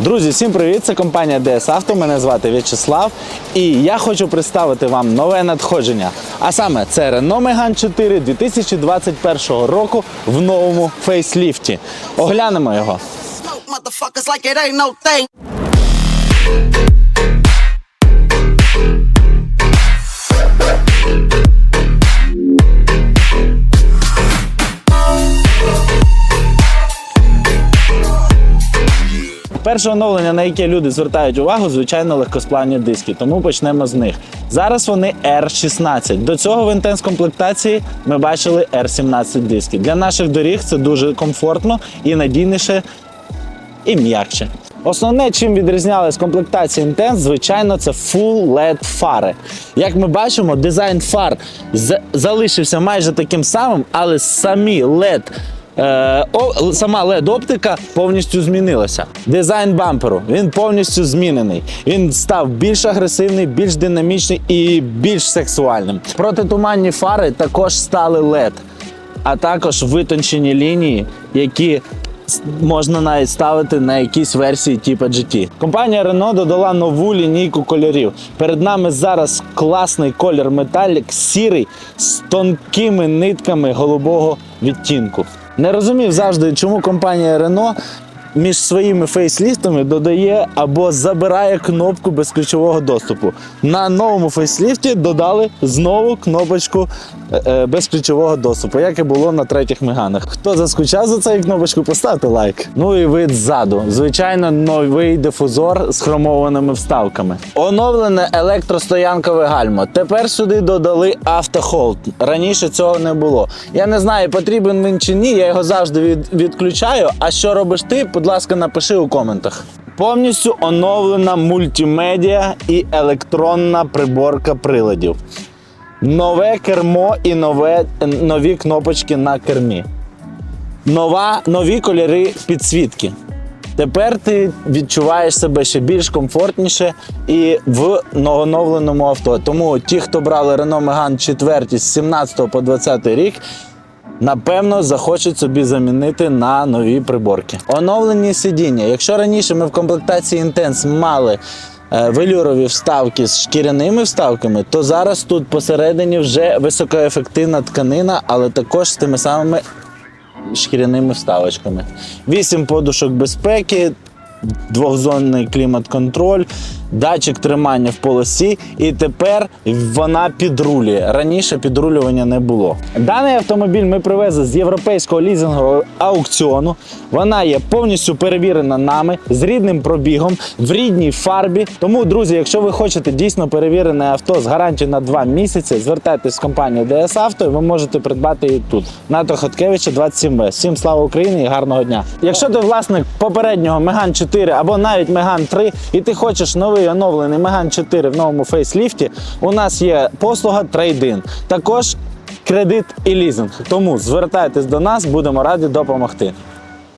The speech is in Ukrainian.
Друзі, всім привіт! Це компанія DS Auto. Мене звати В'ячеслав. І я хочу представити вам нове надходження. А саме це Renault Megane 4 2021 року в новому фейсліфті. Оглянемо його. Перше оновлення, на яке люди звертають увагу, звичайно, легкосплавні диски. Тому почнемо з них. Зараз вони R16. До цього в інтенс комплектації ми бачили R17 диски. Для наших доріг це дуже комфортно і надійніше і м'якше. Основне, чим відрізнялась комплектація Intense, звичайно, це Full LED фари. Як ми бачимо, дизайн фар залишився майже таким самим, але самі LED. Е, о, сама led оптика повністю змінилася. Дизайн бамперу він повністю змінений. Він став більш агресивний, більш динамічний і більш сексуальним. Протитуманні фари також стали LED, а також витончені лінії, які можна навіть ставити на якісь версії типу GT. Компанія Renault додала нову лінійку кольорів. Перед нами зараз класний колір металік, сірий з тонкими нитками голубого відтінку. Не розумів завжди, чому компанія Renault між своїми фейсліфтами додає або забирає кнопку безключового доступу. На новому фейсліфті додали знову кнопочку е, е, безключового доступу, як і було на третіх меганах. Хто заскучав за цією кнопочкою, поставте лайк. Ну і вид ззаду. Звичайно, новий дифузор з хромованими вставками. Оновлене електростоянкове гальмо. Тепер сюди додали автохолд. Раніше цього не було. Я не знаю, потрібен він чи ні. Я його завжди від, відключаю. А що робиш ти? Будь ласка, напиши у коментах. Повністю оновлена мультимедіа і електронна приборка приладів. Нове кермо і нове, нові кнопочки на кермі. Нова, нові кольори підсвітки. Тепер ти відчуваєш себе ще більш комфортніше і в оновленому авто. Тому ті, хто брали Renault Megane 4 з 17 по 20 рік, напевно захочуть собі замінити на нові приборки. Оновлені сидіння. Якщо раніше ми в комплектації Intense мали е, велюрові вставки з шкіряними вставками, то зараз тут посередині вже високоефективна тканина, але також з тими самими шкіряними вставочками. Вісім подушок безпеки, двохзонний клімат-контроль, датчик тримання в полосі, і тепер вона підрулює. Раніше підрулювання не було. Даний автомобіль ми привезли з європейського лізингового аукціону. Вона є повністю перевірена нами з рідним пробігом в рідній фарбі. Тому, друзі, якщо ви хочете дійсно перевірене авто з гарантією на 2 місяці, звертайтесь в компанію DS Auto і ви можете придбати її тут. Нато Хоткевича 27 в Всім слава Україні і гарного дня. Якщо ти власник попереднього Megane 4 або навіть Megane 3 і ти хочеш новий оновлений Megane 4 в новому фейсліфті, у нас є послуга трейдин. Також кредит і лізинг. Тому звертайтесь до нас, будемо раді допомогти.